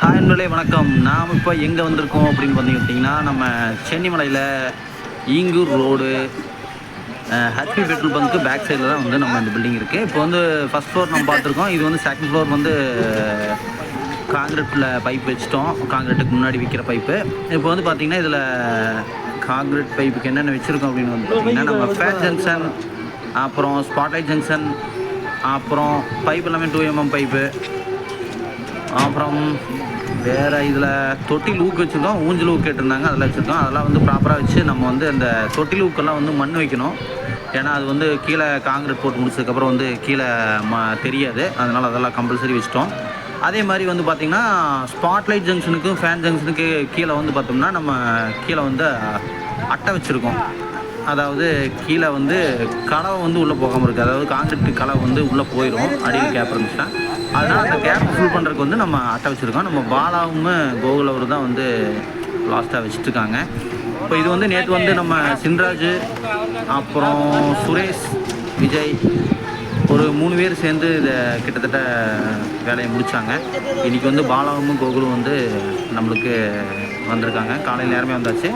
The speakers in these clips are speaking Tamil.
ஹாய் நண்பர்களே வணக்கம். நாம் இப்போ எங்கே வந்திருக்கோம் அப்படின்னு பார்த்தீங்கன்னா நம்ம சென்னிமலையில் Ingur road happy petrol bunk back சைடில் தான் வந்து நம்ம இந்த பில்டிங் இருக்குது இப்போ வந்து ஃபஸ்ட் ஃப்ளோர் நம்ம பார்த்துருக்கோம். இது வந்து செகண்ட் ஃப்ளோர் வந்து காங்கிரீட்டில் பைப் வச்சிட்டோம். காங்கிரீட்டுக்கு முன்னாடி விற்கிற பைப்பு இப்போ வந்து பார்த்திங்கன்னா இதில் காங்கிரீட் பைப்புக்கு என்னென்ன வச்சுருக்கோம் அப்படின்னு வந்து பார்த்திங்கன்னா நம்ம ஃபேட் ஜங்ஷன் அப்புறம் ஸ்பாட்லைட் ஜங்ஷன் அப்புறம் பைப் எல்லாமே டூ எம்எம் பைப்பு அப்புறம் வேறு இதில் தொட்டில் ஊக்கு வச்சுருந்தோம் ஊஞ்சல் ஊக்கு கேட்டிருந்தாங்க அதெல்லாம் வச்சுருந்தோம். அதெல்லாம் வந்து ப்ராப்பராக வச்சு நம்ம வந்து அந்த தொட்டில் ஊக்கெல்லாம் வந்து மண் வைக்கணும். ஏன்னா அது வந்து கீழே காங்கிரீட் போட்டு முடிச்சதுக்கப்புறம் வந்து கீழே ம தெரியாது. அதனால் அதெல்லாம் கம்பல்சரி வச்சிட்டோம். அதே மாதிரி வந்து பார்த்திங்கன்னா ஸ்பாட்லைட் ஜங்ஷனுக்கும் ஃபேன் ஜங்ஷனுக்கு கீழே வந்து பார்த்தோம்னா நம்ம கீழே வந்து அட்டை வச்சுருக்கோம். அதாவது கீழே வந்து கலவை வந்து உள்ளே போகாமல் இருக்குது அதாவது காங்கிரீட் கலவை வந்து உள்ளே போயிடும் அடியில் கேப் இருந்துச்சுன்னா. அதனால் அந்த கேப் ஃபுல் பண்ணுறதுக்கு வந்து நம்ம அட்டை வச்சுருக்கோம். நம்ம பாலாவும் கோகுலவர் தான் வந்து லாஸ்ட்டாக வச்சுட்ருக்காங்க. இப்போ இது வந்து நேற்று வந்து நம்ம சின்ராஜ் அப்புறம் சுரேஷ் விஜய் ஒரு மூணு பேர் சேர்ந்து இதை கிட்டத்தட்ட வேலையை முடித்தாங்க இன்றைக்கி வந்து பாலாவும் கோகுலும் வந்து நம்மளுக்கு வந்திருக்காங்க. காலையில் நேரமே வந்தாச்சு.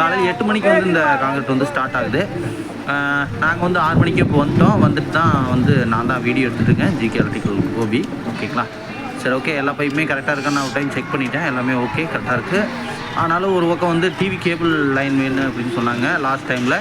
காலையில் எட்டு மணிக்கு வந்து இந்த காங்கிரட் வந்து ஸ்டார்ட் ஆகுது. நாங்கள் வந்து ஆறு மணிக்கு இப்போ வந்துட்டோம். வந்துட்டு தான் வந்து நான் தான் வீடியோ எடுத்துட்டுருக்கேன் ஜிகே எலக்ட்ரிக்கல் கோபி ஓகேங்களா சரி ஓகே எல்லா பைப்புமே கரெக்டாக இருக்கான்னு நான் ஒரு டைம் செக் பண்ணிட்டேன். எல்லாமே ஓகே கரெக்டாக இருக்குது ஆனாலும் ஒரு பக்கம் வந்து டிவி கேபிள் லைன் வேணும் அப்படின்னு சொன்னாங்க. லாஸ்ட் டைமில்